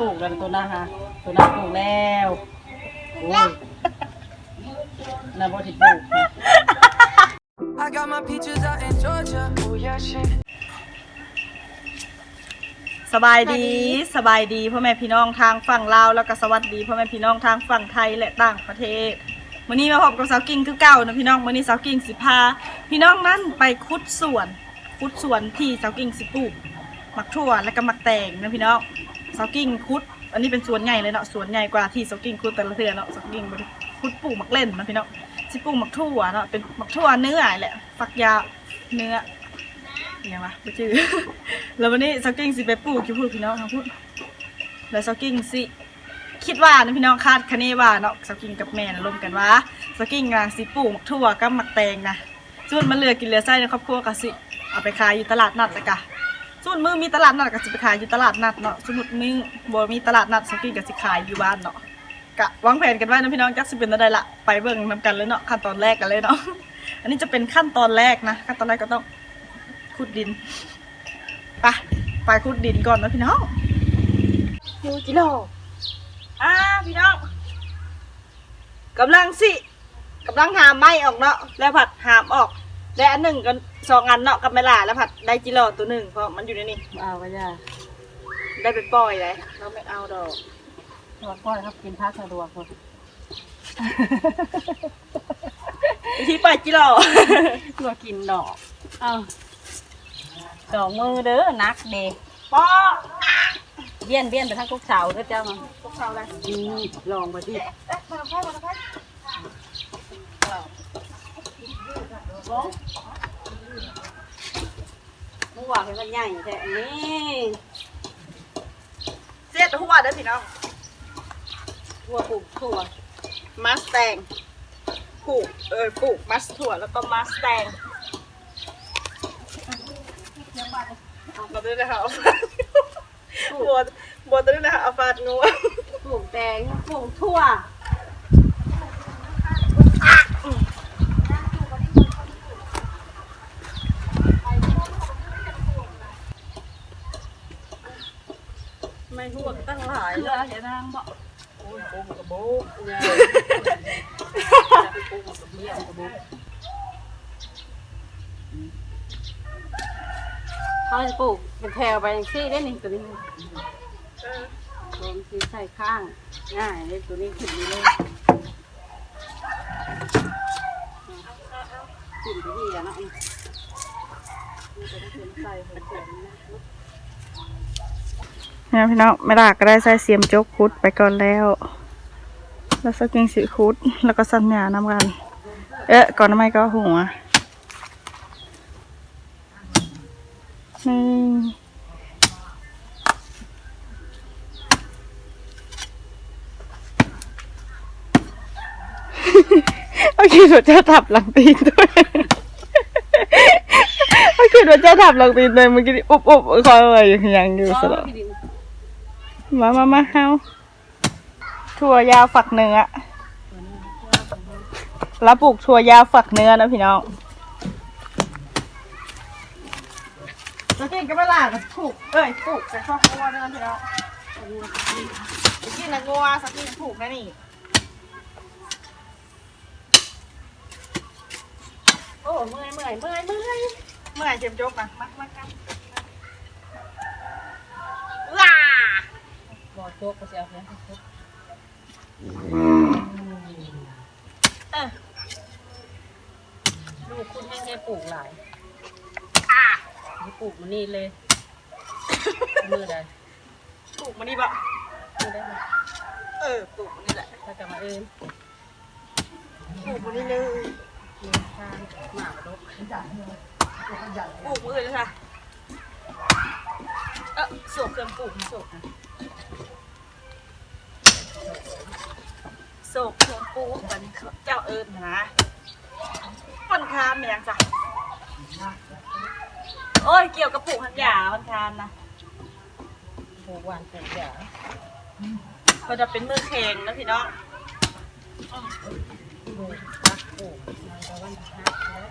ปลูกแล้วตัวหน้าฮะตัวหน้าปลูกแล้วโอ้ยน่าบ่ที่ปลูกนะ I got my peaches out in Georgia. Oh yeah, shit. สบายดีสบายดีพ่อแม่พี่น้องทางฝั่งลาวแล้วก็สวัสดีพ่อแม่พี่น้องทางฝั่งไทยและต่างประเทศมื้อนี้มาพบกับสาวกิ้งคือเก่านะพี่น้องมื้อนี้สาวกิ้งสิพาพี่น้องนั้นไปคุดสวนคุดสวนที่สาวกิ้งสิปลูกมักทั่วและก็มักแตงนะพี่น้อง สาวกิ้งคุด อันนี้เป็นสวนใหญ่เลยเนาะสวนใหญ่กว่าที่สาวกิ้งคุดแต่ละเทื่อเนาะสาวกิ้งบ่ได้คุดปลูกมักเล่นนะพี่เน้องสิปลูกมักทั่วเนาะเป็นมักทั่วเนื้อแหละฝักยาวเนื้อยังวะไม่ชื่อแล้ววันนี้ซอกกิ้งสิไปปลูกอยู่พูดพี่น้องทางพูดแล้วซอกกิ้งสิคิดว่านะพี่น้องคาดคะเนว่าเนาะซอกกิ้งกับแม่นะร่วมกันว่าซอกกิ้งกำลังสิปลูกหมักทั่วกับหมักแตงนะส่วนมันเหลือกินเหลือไส้ในครอบครัวก็สิเอาไปขายอยู่ตลาดนัดละกะ ส่วนมือมีตลาดนัดก็สิไปขายอยู่ตลาดนัดเนาะสมมติมือบ่มีตลาดนัดซอกกิ้งก็สิขายอยู่บ้านเนาะกะวางแผนกันไว้นะพี่น้องจักสิเป็นอะไรละไปเบิ่งนำกันเลยเนาะขั้นตอนแรกกันเลยเนาะอันนี้จะเป็นขั้นตอนแรกนะขั้นตอนแรกก็ต้องขุดดินไปไปขุดดินก่อนนะพี่น้องอยู่จิโร่อ่าพี่น้องกำลังสิกำลังหามไม้ออกเนาะแล้วผัดหามออก และอันหนึ่งกันสองอันเนาะกับเมลาแล้วผัดได้จิโร่ตัวหนึ่งเพราะมันอยู่ในนี้เอาก็ย่าได้ไปปล่อยเลยเราไม่เอาดอกตัวก้อยครับกินพักสะดวกคนวิธีปล่อยจิโร่ตัวกินดอกเอาดอกมือเด้อนักเด้ปอเบี้ยนเบี้ยนไปทั้งทุกเสาเด้อเจ้ามาพวกเขาเลยอืมลองไปดิเอ๊ะมาให้ มาให้มึงว่าให้มันใหญ่แท้อันนี้เสียดหัวเด้อพี่น้องทั่วปลูกทั่วมัสแตงปลูกเออปลูกมัสถั่วแล้วก็มัสแตงเราได้นะคะเอาฟาดบัวบัวตัวนี้นะคะเอาฟาดงัวปลูกแตงปลูกทั่ว ไม่หัวก็ตั้งหลาย เหลื เล อยเดี๋ยวนางบอกโอ้ยโบกระโบกเนี่ยจะไปปลูกกับเบี้ยกับบุกเขาจะปลูกเป็นแถวไปซี่ได้นี่งตัวนี้เออรวมซีใส่ข้างง่ายเลยตัวนี้ขึ้นเลยขึ้นไปดีอะนะนี่ตัวนี้ขึ้นใส่หัวเขียนนะ นี่ยพี่น้องไม่ลากก็ได้ใส่เสียมจกคุดไปก่อนแล้ว แล้วสกิงสีคุด แล้วก็สัญญาน้ำกัน เอ๊ะก่อนทำไมก็หัวนี่โอเคหนูจะทับหลังตีนด้วยโอเคหนูจะทับหลังตีนด้วยเมื่อกี้อุบอุบคอยอะไรอย่างยังอยู่สลอด มามามาเฮาถั่วยาวฝักเนื้อแล้วปลูกถั่วยาวฝักเนื้อนะพี่น้องจะกินก็ไม่ล่ะก็ปลูกเอ้ยปลูกใส่ข้าวคั่วด้วยนะพี่น้องจะกินนะงัวสักกินปลูกนะนี่โอ้เมื่อยเมื่อยเมื่อยเมื่อยเมื่อไหร่เจมส์โจ๊กมามามากั บ่อโจกก็จะเอาเพียงเออลูกคุณแม่งได้ปลูกหลายอะนี่ปลูกมันนี่เลยมือใดปลูกมานี่บะมือได้ไหมเออปลูกมานี่แหละถ้ากลับมาเอินปลูกมานี่เลยมีข้างหมากรกปลูกมือเลยค่ะเออสวกเครื่องปลูกสวกนะสวกเครื่อง ปลูกมันเจ้าเอิญนะมันคามเนี่ยงจ้ะโอ้ยเกี่ยวกับปลูกหันหยามันคามนะปลูกหวานปลูกหยาก็จะเป็นมือแข็งนะพี่น้องปลูกปักปลูกมาตะวันพักแล้ว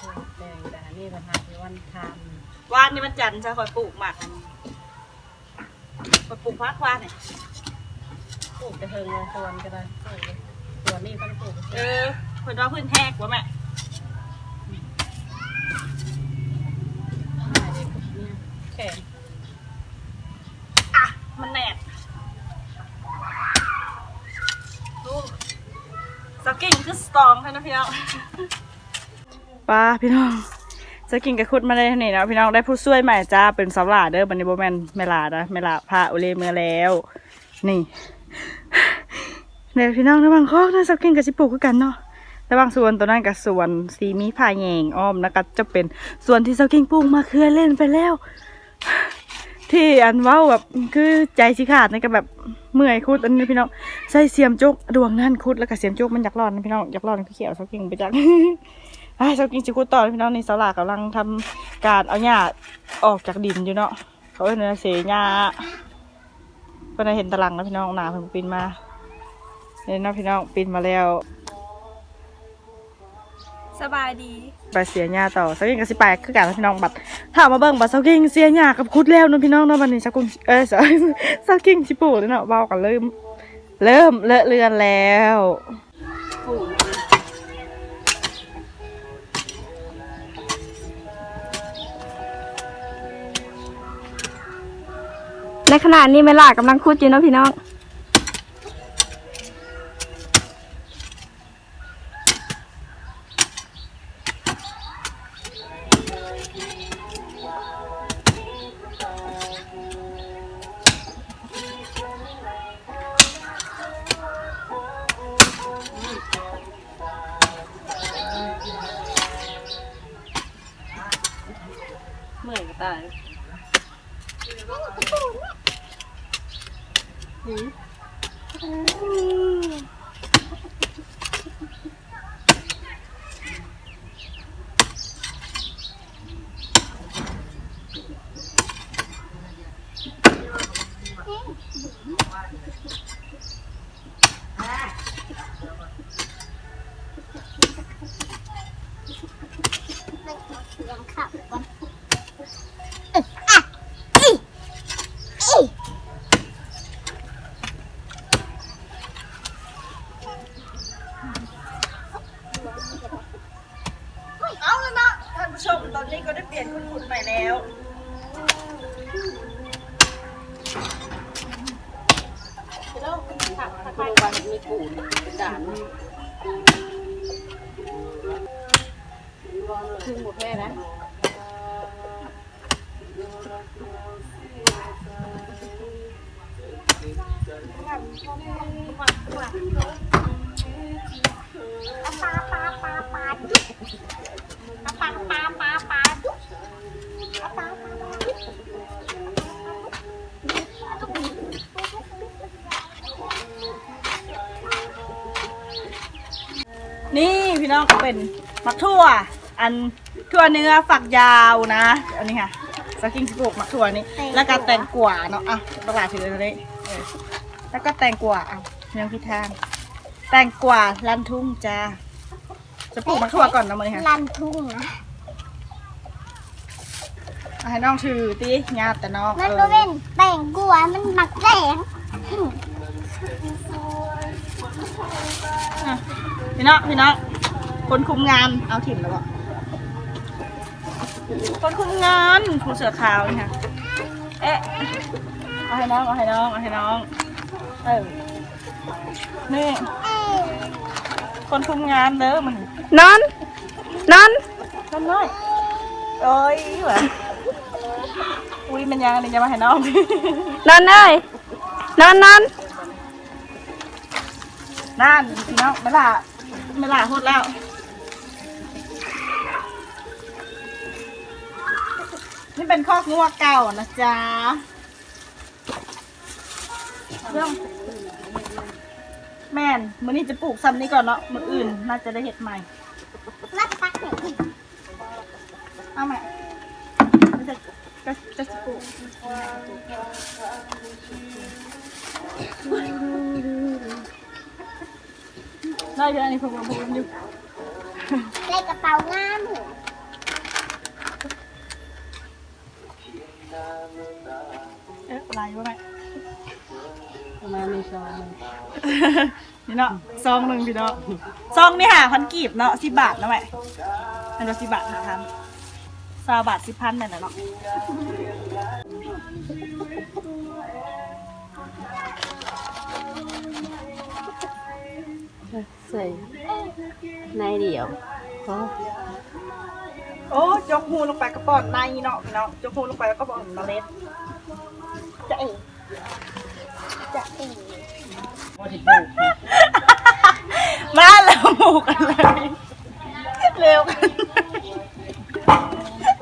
ปลูกแดงแต่อันนี่ประทานที่วันทำว่านนี่มันจันทร์จะคอยปลูกหมากอันนี้ปปลูกพักว่าเนี่ย ปลูกจะเทิงเลยสวนก็ได้สวนนี่ต้องปลูกเออเพิ่นว่าเพิ่นแทกว่าแม่แข็งอะมันแหนบดูสกิ้งคือสตรองใช่นะพี่น้องป้าพี่น้องสกิ้งกับคุดมาได้เท่านี้นะพี่น้องได้ผู้ช่วยใหม่จ้าเป็นสาวหลาเด้อบันนี้โบแมนเมลานะเมลาพาอุเลเมื่อแล้ว นี่ เดี๋ยวพี่น้องระว่างคอกนะสกิ้งกับสิปลูกคือกันเนาะระว่างส่วนตัวนั้นกับส่วนสีมีผ่าแยงอ้อมแล้วก็จะเป็นส่วนที่สกิ้งปลูกมาเครือเล่นไปแล้ว ที่อันเว้าแบบคือใจสิขาดนี่ก็แบบเมื่อยคุดอันนี้พี่น้องใส่เสียมจกดวงนั่นคุดแล้วก็เสียมจกมันอยากรอดนะพี่น้องอยากรอดพี่เขียวสากิ่งไปจักไอ้สากิ่งสิคุดต่อพี่น้องนี่สาวหลากกำลังทำการเอาหญ้าออกจากดินอยู่เนาะเขาเอิ้นว่าเสียหญ้าเพิ่นนะเห็นตารางนะพี่น้องหนาเพิ่งปีนมา นเนาะพี่น้องปีนมาแล้วสบายดีไปเสียหญ้าต่อสักกิ่งกับสิไปคือกันนะพี่น้องบัดถ้ามาเบิ่งบัดสักกิ่งเสียหญ้ากับคุดแล้วเนาะพี่น้องเนาะบัดนี้สักกิ่งเออสักสักกิ่งสิปลูกเลยเนาะเบากันเริ่ม เริ่มเลอะเลือนแล้วปลูกในขณะนี้เมล่ากำลังคุดอยู่เนาะพี่น้อง ตอนนี้ก็ได้เปลี่ยนคุณขุนใหม่แล้ว แล้วผักผักโรงพยาบาลมีปูนเป็นด่านคือหมดแม่นะนี่ พี่น้องเป็นมักทั่ว อันทั่วเนื้อฝักยาวนะอันนี้ค่ะสกิ้งสปลูกมักทั่วนี่แล้วก็แตงกวาเนาะอะตลาดถือตัวนี้เออแล้วก็แตงกวาอะยังพิทางแตงกวาลันทุ่งจ้าจะปลูกมักทั่วก่อนนะมันค่ะลันทุ่งนะเอาให้น้องถือตีญาติแต่น้องมันเอก็อเป็นแต่งกัวมันหมักแดงอะพี่น้องพี่น้อง คนคุมงานเอาถิ่นแล้วบ่คนคุมงานผู้เสือขาวนี่ค่ะเอ๊ะเอาให้น้องเอาให้น้องเอาให้น้องเออนี่คนคุมงานเด้อมันนอนนอนทำน้อยโอ้ยเหรออุ้ยมันยังนี่จะมาให้น้องนอนเลยนอนนอนนั่นพี่น้องไม่ล่ะไม่ล่ะหดแล้ว เป็นคอกงัวเก่านะจ๊ะเรื่องแม่นมื้อนี้จะปลูกซ้ำนี้ก่อนเนาะมื้ออื่นน่าจะได้เห็ดใหม่มาตักหนึ่งเอาใหม่จะจะจะปลูกได้เยอันนี้ผมผมอยู่ในกระเป๋างามเอ๊ะลายวะแม่เประมาณนี้ซองหนึ่งนี่เนาะซองหนึ่งพี่เนาะซองนี่หาพันกีบเนาะสิบบาทนะแม่อันละสิบบาทหาพันซาบาทสิบพันนั่นแหละเนาะใส่ในเดียวเขา โอ้จกหูลงไปกระป๋อนในเนาะพี่เนาะจกหูลงไปแล้วก็บอกเมล็ดจะเอ๋จะเอ๋มาแล้วหมูกันเลยเร็วกัน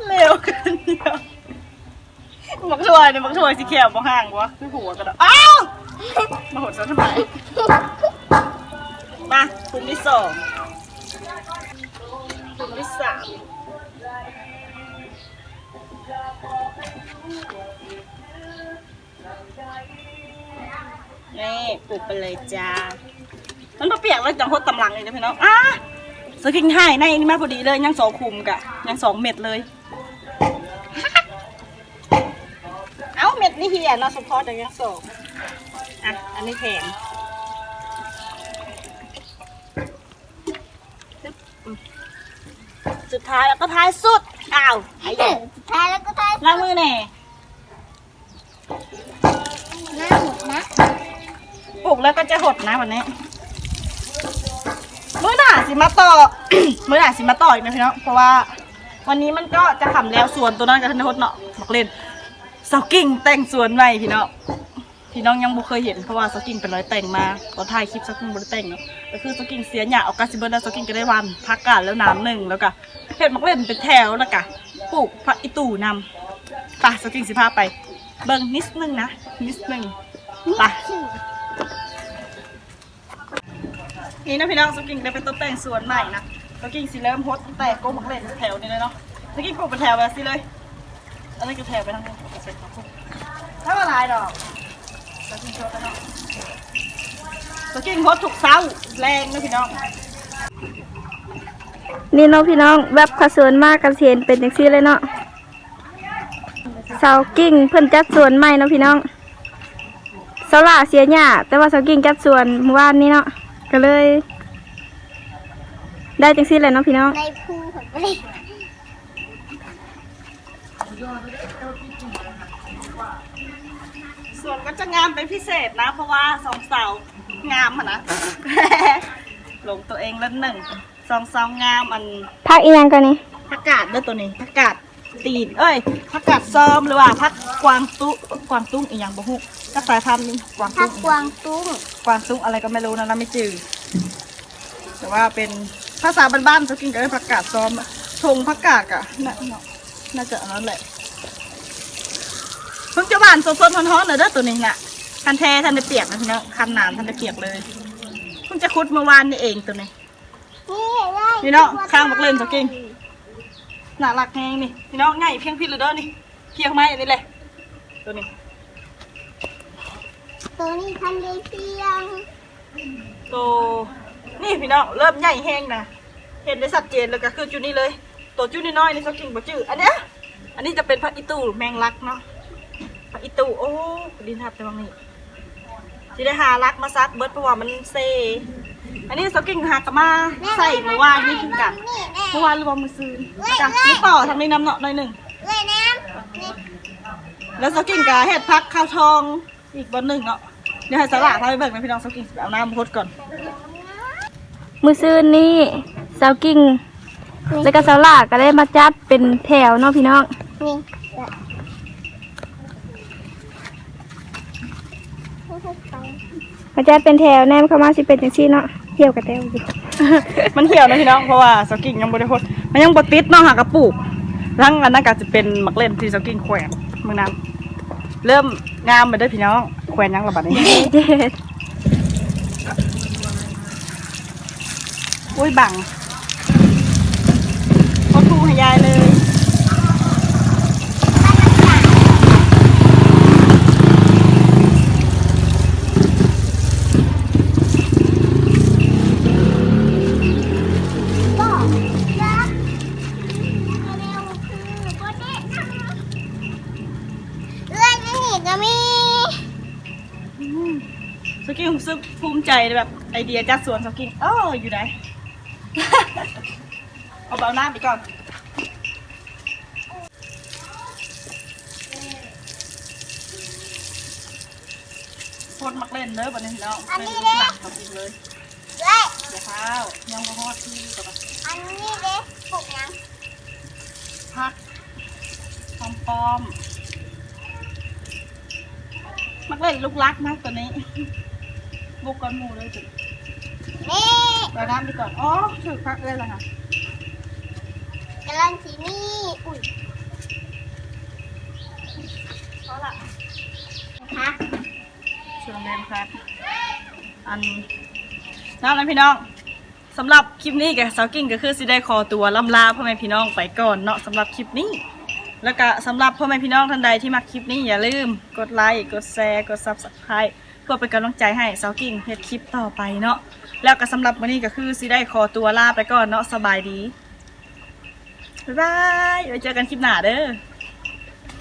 เร็วกันเดียวบักช่วยเนี่ยบักช่วยสิแขวบ่ห่างวะคือหัวกันอะอ้าวมาหดซะทำไมมากลุ่มที่สองกลุ่มที่สาม นี่ปลูกไปเลยจ้า มันมาเปียกแล้วจังโคตรตำลังเลยนะพี่น้องอะสกิงให้ในนี่มาพอดีเลยยังสองคุมกะยังสองเม็ดเลย เอ้าเม็ดนี่เฮียเนาะสมพอแต่ยังสองอะอันนี้แถมสุดท้ายแล้วก็ท้ายสุด อ้าวไอ้เหี้ยสุดท้ายแล้วก็ท้าย ล้างมือแน่ หน้าหมดนะปลูกแล้วก็จะหดนะวันนี้มื้อหน้าสิมาต่อ มื้อหน้าสิมาต่ออีกนะพี่น้องเพราะว่า วันนี้มันก็จะขำแล้วสวนตัวนั้นกับทันทดเนาะบอกเล่นสกิ้งแต่งสวนใหม่พี่น้องพี่น้องยังบ่เคยเห็นเพราะว่าสกิ้งเป็นร้อยแต่งมาตอนถ่ายคลิปสกิ้งบ่ได้แต่งเนาะก็คือสกิ้งเสียหยาเอากาซิเบิร์แล้วสกิ้งก็ได้วันพักกันแล้วน้ำหนึ่งแล้วก็เห็ดมักเล่นเป็นแถวแล้วก็ปลูกผักอีตู่นำไปสกิ้งสิพาไป เบิ่งนิดนึงนะ นิดนึงไปนี่นะพี่น้องสกิ้งได้เป็นต้นแต่งสวนใหม่นะสกิ้งสิเริ่มโพสต์ตั้งแต่โก้มักเล่นแถวนี้เลยเนาะสกิ้งปลูกเป็นแถวแบบนี้เลยอันนี้ก็แถวไปทั้งนี้ก็เป็นครับถ้าว่าลายดอกสกิ้งโชว์กันเนาะสกิ้งโพสต์ถูกเสาแรงนะพี่น้องนี่เนาะพี่น้องแบบขสวนมากกันเสียนเป็นอย่างซี่เลยเนาะเสากิ่งเพิ่นจัดสวนใหม่เนาะพี่น้องเสาหล่าเสียหญ้าแต่ว่าเสากิ่งจัดสวนเมื่อวานนี้เนาะก็เลย ได้จังซี่เลยเนาะพี่น้องในภูผลผลิตส่วนก็จะงามเป็นพิเศษนะ เพราะว่าสองเสางามอะนะลงตัวเองแล้วหนึ่งสองเสางามอัน พักอีหยังกันนี่ ผักกาดเด้อตัวนี้ผักกาด ตีน เอ้ยผักกาดซ้อมหรือว่าผักกวางตุ้กวางตุ้งอีกอย่างบ่ฮู้ถ้าสายพันธุ์นี้กวางพัตุ้กงกวางตุ้งกวางตุ้งอะไรก็ไม่รู้นะนะไม่จืดแต่ว่าเป็นภาษาบ้านๆจะกินกับผักกาดซ้อมทงผักกาดอะน่าน่าจะอันนั้นแหละเพิ่งจะหวานสดๆร้อนๆเลยเด้อตัวนี้น่ะคันแท้ทันได้เปียกนะพี่น้องคันหนามทันได้เปียกเลยเพิ่งจะคุดเมื่อวานนี่เองตัวนี้นี่ไล่พี่น้องข้างบักเล่นจะ กินน่ารักแฮงนี่พี่น้องง่ายเพียงพี่เลยเด้อนี่เพียงไม้อันนี้เลยตัวนี้ ตัวนี้พันได้เพียงตัวนี่พี่น้องเริ่มใหญ่แห้งนะเห็นได้ชัดเจนเลยก็คือจุดนี้เลย ตัวจุดนี้น้อยนี่สักกิ่งบ่จืดอันเนี้ยอันนี้จะเป็นผักอีตูแมงลักเนาะผักอีตูโอ้ดินทับแต่บางนี่ที่ได้หาลักมาซักเบิดเพราะว่ามันเซ อันนี้สักกิ่งหากะมาใส่เมื่อวานนี่คือกันนี่แน่เมื่อวานหรือว่ามือซื้อจ้ะนี่ต่อทางนี้น้ำเนาะหน่อยหนึ่งเอ้ยน้ำนี่แล้วสกิ้งกาเห็ดพักข้าวทองอีกวันหนึ่งเนาะเดี๋ยวให้สลากพาไปเบิกนะพี่น้องสกิ้งไปเอาน้ำมาพดก่อน มือซื้อนี่เสากิ่งแล้วก็เสาหล่าก็ได้มาจัดเป็นแถวเนาะพี่น้องนี่มาจัดเป็นแถวแนมเข้ามาสิเป็นจังซี่เนาะ เที่ยวกับแถวอยู่มันเหี่ยวนะพี่น้องเพราะว่าสกิ้งยังบริพดมันยังบติดเนาะหากระปุกทั้งอันนั้นก็จะเป็นหมักเล่นที่สกิ้งแขวนมือนั้นเริ่มงามไปได้อพี่น้องแขวนยังระบาดนี้เจ็ดอุ้ยบังพดทูให้ยายเลย ใจแบบไอเดียจัดสวนสกิงอ้ออยู่ไหน เอาเบาหน้าไปก่อน โคนมักเล่นเด้อบัดนี้พี่น้องเล่นลูกหลังเขาจริงเลยเฮ้ยเดี๋ยวเท้ายังบ่ฮอดที่กับอันนี้เด็กปลูกยังพักปอมปอมมักเล่นลูกรักมากตัวนี้ บุกก่อนหมูเลยจุดนี่เราน้ำไปก่อน อ๋อถือพักเลยเหรอคะกำลังสีนี่อุ้ยเพราะละพักช่วงเล่นครับ อันนั่นนะพี่น้องสำหรับคลิปนี้กับสาวกิ้งก็คือสิได้ขอตัวล่ำลาพ่อแม่พี่น้องไปก่อนเนาะสำหรับคลิปนี้ แล้วก็สำหรับพ่อแม่พี่น้องท่านใดที่มักคลิปนี้อย่าลืมกดไลค์กดแชร์กด subscribe เพื่อเป็นกำลังใจให้สาวกิ้งเฮ็ดคลิปต่อไปเนาะแล้วก็สำหรับวันนี้ก็คือสิได้ขอตัวลาไปก่อนเนาะสบายดีบ๊ายบายไว้เจอกันคลิปหน้าเด้อ